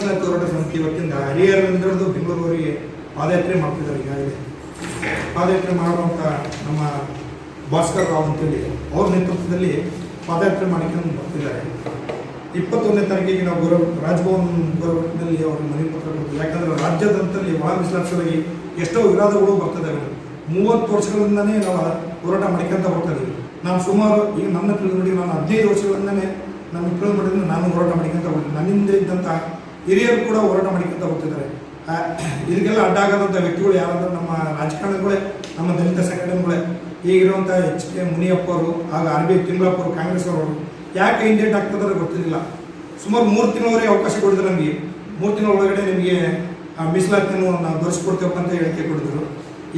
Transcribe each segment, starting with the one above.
ಮೀಸಲಾತಿ ಹೋರಾಟ ಸಮಿತಿ ಇವತ್ತಿಂದ ಹಿರಿಯರಿಂದಡಿದು ಬೆಂಗಳೂರಿಗೆ ಪಾದಯಾತ್ರೆ ಮಾಡ್ತಿದ್ದಾರೆ ಈಗಾಗಲೇ. ಪಾದಯಾತ್ರೆ ಮಾಡುವಂಥ ನಮ್ಮ ಭಾಸ್ಕರ್ ರಾವ್ ಅಂತೇಳಿ ಅವ್ರ ನೇತೃತ್ವದಲ್ಲಿ ಪಾದಯಾತ್ರೆ ಮಾಡಿಕೊಂಡು ಬರ್ತಿದ್ದಾರೆ. ಇಪ್ಪತ್ತೊಂದನೇ ತಾರೀಕಿಗೆ ನಾವು ಗೌರವ ರಾಜಭವನ್ ಗೌರವದಲ್ಲಿ ಅವ್ರ ಮನವಿ ಪತ್ರ ಕೊಡ್ತೀವಿ. ಯಾಕಂದರೆ ರಾಜ್ಯದಂತಲ್ಲಿ ಒಳ ಮೀಸಲಾತಿಗಾಗಿ ಎಷ್ಟೋ ವಿರಾದಗಳು ಬರ್ತದೆ ಮೂವತ್ತು ವರ್ಷಗಳಿಂದನೇ ನಾವು ಹೋರಾಟ ಮಾಡ್ಕೊಂತ ಬರ್ತಾ ನಾನು ಸುಮಾರು ಈಗ ನನ್ನ ತಿಳುವಳಿ ನಾನು ಹದಿನೈದು ವರ್ಷಗಳಿಂದನೇ ನಮ್ಮ ಇಂಪ್ರೂವ್ ನೋಡಿದ್ರೆ ನಾನು ಹೋರಾಟ ಮಾಡ್ಕೊಂತ ಹೋಗ್ತೀನಿ. ನನ್ನಿಂದ ಇದ್ದಂಥ ಹಿರಿಯರು ಕೂಡ ಹೋರಾಟ ಮಾಡಿಕೊಂತ ಹೋಗ್ತಿದ್ದಾರೆ. ಇದಕ್ಕೆಲ್ಲ ಅಡ್ಡಾಗದಂಥ ವ್ಯಕ್ತಿಗಳು ಯಾರಾದರೂ ನಮ್ಮ ರಾಜಕಾರಣಿಗಳೇ, ನಮ್ಮ ದಲಿತ ಸಂಘಟನೆಗಳೇ. ಈಗಿರುವಂಥ ಎಚ್ ಕೆ ಮುನಿಯಪ್ಪ ಅವರು, ಆಗ ಆರ್ ಬಿ ತಿಮ್ಮಪ್ಪ ಅವರು ಕಾಂಗ್ರೆಸ್ ಅವರು, ಯಾಕೆ ಇಂಡೇಟ್ ಆಗ್ತದಾರೆ ಗೊತ್ತಿಲ್ಲ ಸುಮಾರು ಮೂರು ತಿಂಗಳವರೆಗೆ ಅವಕಾಶ ಕೊಡಿದ್ರು ನಮಗೆ. ಮೂರು ತಿಂಗಳ ಒಳಗಡೆ ನಿಮಗೆ ಮೀಸಲಾತಿಯನ್ನು ನಾವು ಧರಿಸ್ಕೊಡ್ತೇವಪ್ಪ ಅಂತ ಹೇಳಿಕೆ ಕೊಡಿದ್ರು.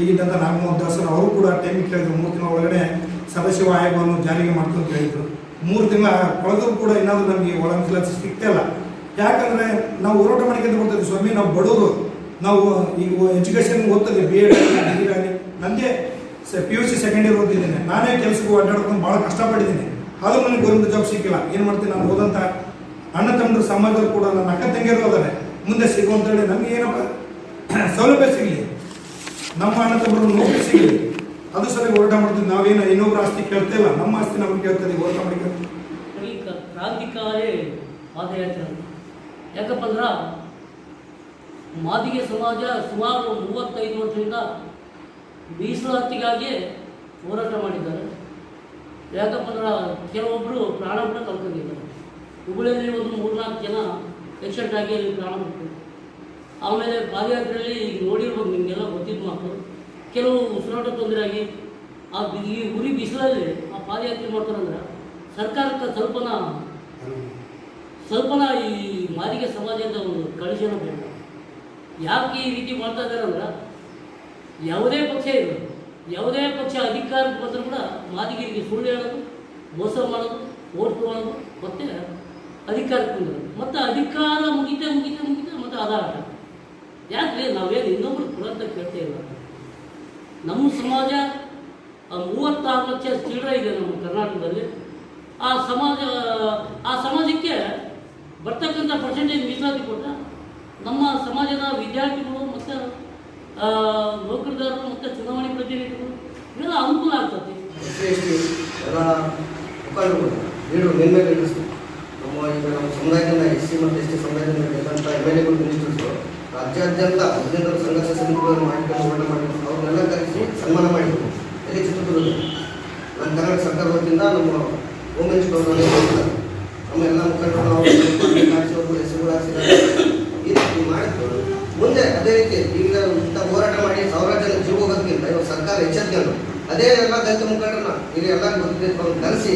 ಈಗಿದ್ದಂಥ ನಾಗಮೋಹನ್ ದಾಸರು ಅವರು ಕೂಡ ಟೈಮ್ ಕೇಳಿದ್ರು. ಮೂರು ತಿಂಗಳ ಒಳಗಡೆ ಸದಸ್ಯ ಆಯೋಗವನ್ನು ಜಾರಿಗೆ ಮಾಡ್ತು ಅಂತ ಹೇಳಿದ್ರು. ಮೂರು ತಿಂಗಳ ಕಳೆದರೂ ಕೂಡ ಏನಾದರೂ ನಮಗೆ ಒಳ ಮೀಸಲಾತಿ ಇಲ್ಲ. ಯಾಕಂದ್ರೆ ನಾವು ಹೋರಾಟ ಮಾಡಿಕೊಂಡು ಬರ್ತೀವಿ ಸ್ವಾಮಿ, ನಾವು ಬಡವರು. ನಾವು ಈಗ ಎಜುಕೇಶನ್ ಓದ್ತದೆ ಬಿ ಎಡ್ ಆಗಲಿ ಆಗಲಿ. ನನಗೆ P U C second year ಓದಿದ್ದೇನೆ ನಾನೇ ಕೆಲಸಕ್ಕೆ ಅಡ್ಡಾಡ್ಕೊಂಡು ಭಾಳ ಕಷ್ಟಪಟ್ಟಿದ್ದೀನಿ. ಆದರೂ ನನಗೆ ಗೌರ್ಮೆಂಟ್ ಜಾಬ್ ಸಿಕ್ಕಿಲ್ಲ. ಏನು ಮಾಡ್ತೀನಿ? ನಾನು ಓದಂಥ ಅಣ್ಣ ತಮ್ಮರು ಸಮಾಜದಲ್ಲಿ ಕೂಡ ನನ್ನ ಅಕ್ಕ ತಂಗಿಯರು ಅದಾರೆ ಮುಂದೆ ಸಿಗುವಂತೇಳಿ ನಮಗೆ ಏನಪ್ಪ, ಸೌಲಭ್ಯ ಸಿಗಲಿ. ನಮ್ಮ ಅಣ್ಣ ತಮ್ಮರು ನೌಕರಿ ಸಿಗಲಿ. ಅದು ಸರಿ ಹೋರಾಟ ಮಾಡ್ತೀವಿ. ನಾವೇನು ಇನ್ನೊಬ್ರು ಆಸ್ತಿ ಕೇಳ್ತಾ ಇಲ್ಲ. ನಮ್ಮ ಆಸ್ತಿ ನಮ್ಗೆ ಕೇಳ್ತದೆ ಹೋರಾಟ ಮಾಡ್ಕೊಂಡು ಯಾಕಪ್ಪ ಅಂದ್ರೆ ಮಾದಿಗೆ ಸಮಾಜ ಸುಮಾರು ಮೂವತ್ತೈದು ವರ್ಷದಿಂದ ಮೀಸಲಾತಿಗಾಗಿ ಹೋರಾಟ ಮಾಡಿದ್ದಾರೆ. ಯಾಕಪ್ಪ ಅಂದ್ರೆ ಕೆಲವೊಬ್ಬರು ಪ್ರಾಣವನ್ನ ಕೂಡ ಕಳ್ಕೊಂಡಿದ್ದಾರೆ. ಹುಬ್ಬಳ್ಳಿಯಲ್ಲಿ ಒಂದು ಮೂರ್ನಾಲ್ಕು ಜನ ಎಕ್ಸೆಂಟ್ ಆಗಿ ಅಲ್ಲಿ ಪ್ರಾಣ ಬಿಟ್ಟರು ಆಮೇಲೆ ಪಾದಯಾತ್ರೆಯಲ್ಲಿ ಈಗ ನೋಡಿರ್ಬೋದು ನಿಮಗೆಲ್ಲ ಗೊತ್ತಿದ್ದ ಮಾತು. ಕೆಲವು ಉಸಿರಾಟ ತೊಂದರೆ ಆಗಿ ಆ ಈ ಉರಿ ಬಿಸಿಲಲ್ಲಿ ಆ ಪಾದಯಾತ್ರೆ ಮಾಡ್ತಾರಂದ್ರೆ ಸರ್ಕಾರಕ್ಕೆ ಸ್ವಲ್ಪನ ಸ್ವಲ್ಪನ ಈ ಮಾದಿಗೆ ಸಮಾಜದ ಒಂದು ಕಳಿಸನ ಬೇಡ. ಯಾಕೆ ಈ ರೀತಿ ಮಾಡ್ತಾ ಇದ್ದಾರೆ ಅಂದ್ರೆ, ಯಾವುದೇ ಪಕ್ಷ ಇರೋದು ಯಾವುದೇ ಪಕ್ಷ ಅಧಿಕಾರಕ್ಕೆ ಬಂದರೂ ಕೂಡ ಮಾದಿಗಿರಿಗೆ ಸುಳ್ಳು ಹೇಳೋದು, ಮೋಸ ಮಾಡೋದು, ಓಟ್ ತೊಗೊಳೋದು ಮತ್ತೆ ಅಧಿಕಾರಕ್ಕೆ ಬಂದರು ಮತ್ತು ಅಧಿಕಾರ ಮುಗಿತೆ ಮುಗಿತೆ ಮುಗಿತೆ ಮತ್ತು ಆಧಾರ ಯಾಕೆ? ನಾವೇನು ಇನ್ನೊಬ್ರು ಕೊಡಂತ ಕೇಳ್ತಾ ಇಲ್ಲ. ನಮ್ಮ ಸಮಾಜ ಮೂವತ್ತಾರು ಲಕ್ಷ ಚಿಲ್ಡ್ರ ಇದೆ ನಮ್ಮ ಕರ್ನಾಟಕದಲ್ಲಿ. ಆ ಸಮಾಜ, ಆ ಸಮಾಜಕ್ಕೆ ಬರ್ತಕ್ಕಂಥ ಪರ್ಸೆಂಟೇಜ್ ಮೀಸಲಾತಿ ಕೊಟ್ಟ ನಮ್ಮ ಸಮಾಜದ ವಿದ್ಯಾರ್ಥಿಗಳು ಮತ್ತು ನೌಕರದಾರರು ಮತ್ತು ಚುನಾವಣೆ ಪ್ರತಿನಿಧಿಗಳು, ಇವೆಲ್ಲ ಅನುಕೂಲ ಆಗ್ತದೆ. ಎಲ್ಲ ನಮ್ಮ ಈಗ ನಮ್ಮ ಸಮುದಾಯದಿಂದ ಎಸ್ ಸಿ ಮತ್ತು ಎಸ್ ಟಿ ಸಮುದಾಯದಿಂದ ಗೆದ್ದಂಥ ಎಂ ರಾಜ್ಯಾದ್ಯಂತ ಹದಿನೈದು ಸಂಘರ್ಷ ಸಮಿತಿಗಳನ್ನು ಮಾಡಿಕೊಂಡು ಹೋರಾಟ ಮಾಡಿದ್ರು ಅವ್ರನ್ನೆಲ್ಲ ಕರೆಸಿ ಸನ್ಮಾನ ಮಾಡಿದ್ರು. ಎಲ್ಲಿ ಚಿತ್ರದುರ್ಗ ನಮ್ಮ ಕರ್ನಾಟಕ ಸರ್ಕಾರ ವತಿಯಿಂದ ನಮ್ಮ ಹೋಮ್ ಮಿನಿಸ್ಟರ್. ನಮ್ಮ ಎಲ್ಲ ಮುಖಂಡರು ಈ ರೀತಿ ಮಾಡಿದ್ರು ಮುಂದೆ ಅದೇ ರೀತಿ ಈಗ ಇಂಥ ಹೋರಾಟ ಮಾಡಿ ಸಾವಿರ ಜನ ಜೀವ ಹೋಗೋದಕ್ಕಿಂತ ಇವಾಗ ಸರ್ಕಾರ ಎಚ್ಚರಿಕೆಯನ್ನು ಅದೇ ಎಲ್ಲ ದಲಿತ ಮುಖಂಡರನ್ನ ಇಲ್ಲಿ ಎಲ್ಲ ಕರೆಸಿ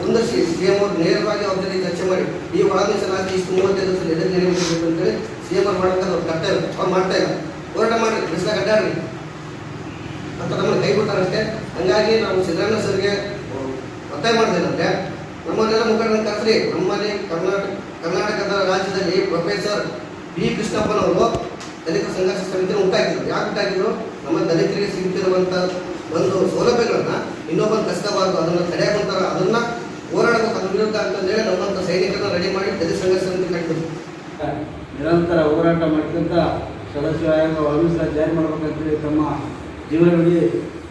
ಕುಂದರ್ಸಿ ಸಿ ಎಂ ಅವರು ನೇರವಾಗಿ ಅವ್ರ ಜೊತೆ ಚರ್ಚೆ ಮಾಡಿ, ಈ ಒಳ ಮೀಸಲಾತಿ ಇಷ್ಟು ಮೂವತ್ತೈದು ವರ್ಷ ಎದುರು ನೆರವೇರಿಸಬೇಕು ಅಂತೇಳಿ ಸಿ ಎಂ ಅವ್ರು ಮಾಡ್ತಾರೆ ಅವ್ರು ಕರ್ತವ್ಯ ಅವ್ರು ಮಾಡ್ತಾ ಇಲ್ಲ ಹೋರಾಟ ಮಾಡಿ ಬಿಸಿಲಾಗ ಅಡ್ಡಾಡ್ರಿ. ಅಂತ ನಮ್ಮನ್ನು ಕೈ ಕೊಟ್ಟಾರಷ್ಟೇ ಹಂಗಾಗಿ ನಾವು ಸಿದ್ದರಾಮಯ್ಯ ಸರ್ಗೆ ಒತ್ತಾಯ ಮಾಡಿದೇನಂದ್ರೆ ನಮ್ಮನ್ನೆಲ್ಲ ಮುಖಂಡರನ್ನ ಕರೆಸ್ರಿ. ನಮ್ಮಲ್ಲಿ ಕರ್ನಾಟಕ ಕರ್ನಾಟಕದ ರಾಜ್ಯದಲ್ಲಿ ಪ್ರೊಫೆಸರ್ ಬಿ ಕೃಷ್ಣಪ್ಪನವರು ದಲಿತ ಸಂಘರ್ಷ ಸಮಿತಿಯನ್ನು ಉಂಟಾಗಿದ್ರು. ಯಾಕೆ ಉಂಟಾಗಿದ್ರು? ನಮ್ಮ ದಲಿತರಿಗೆ ಸಿಗ್ತಿರುವಂಥ ಒಂದು ಸೌಲಭ್ಯಗಳನ್ನ ಇನ್ನೊಬ್ಬರು ಕಷ್ಟಬಾರದು ಅದನ್ನು ತಡೆಯಕ್ಕಂತಾರ ಅದನ್ನ ಹೋರಾಡಬೇಕು, ಅದ್ರ ವಿರುದ್ಧ ಅಂತಂದೇಳಿ ನಮ್ಮಂಥ ಸೈನಿಕರನ್ನ ರೆಡಿ ಮಾಡಿ ದಲಿತ ಸಂಘರ್ಷ ಸಮಿತಿ ಕಟ್ಟಿದ್ರು ನಿರಂತರ ಹೋರಾಟ ಮಾಡಿದಂತ ಸದಸ್ಯ ಆಯೋಗ ಅನುಸಾರ ಜಾರಿ ಮಾಡ್ಬೇಕಂತೇಳಿ ತಮ್ಮ ಜೀವನದಲ್ಲಿ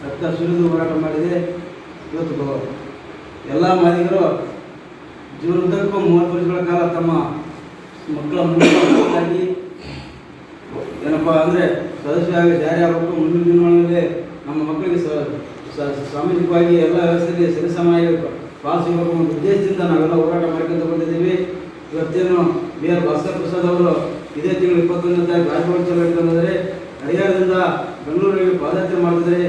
ರಕ್ತ ಸುರಿದು ಹೋರಾಟ ಮಾಡಿದೆ. ಇವತ್ತು ಎಲ್ಲ ಮಾದಿಗರು ಜೀವನದುದ್ದಕ್ಕೂ ಮೂವತ್ತು ವರ್ಷಗಳ ಕಾಲ ತಮ್ಮ ಮಕ್ಕಳ ಮುಂದಾಗಿ ಏನಪ್ಪ ಅಂದರೆ ಸದಸ್ಯ ಆಯೋಗ ಜಾರಿ ಆಗಬೇಕು ಮುಂದಿನ ದಿನಗಳಲ್ಲಿ ನಮ್ಮ ಮಕ್ಕಳಿಗೆ ಸಾಮಾಜಿಕವಾಗಿ ಎಲ್ಲ ಸರಿ ಸರಿಸಮಾಗಿ ಪಾಸ್ ಸಿಗಬೇಕು ಒಂದು ಉದ್ದೇಶದಿಂದ ನಾವೆಲ್ಲ ಹೋರಾಟ ಮಾಡ್ಕೊಂತ ಬಂದಿದ್ದೀವಿ. ಇವತ್ತೇನು ಬಿ ಆರ್ ಭಾಸ್ಕರ್ ಪ್ರಸಾದ್ ಅವರು ಇದೇ ತಿಂಗಳು ಇಪ್ಪತ್ತೊಂದನೇ ತಾರೀಕು ರಾಜಭವನ ಚಲೋ ಹರಿಹರದಿಂದ ಬೆಂಗಳೂರಿಗೆ ಪಾದಯಾತ್ರೆ ಮಾಡಿದರೆ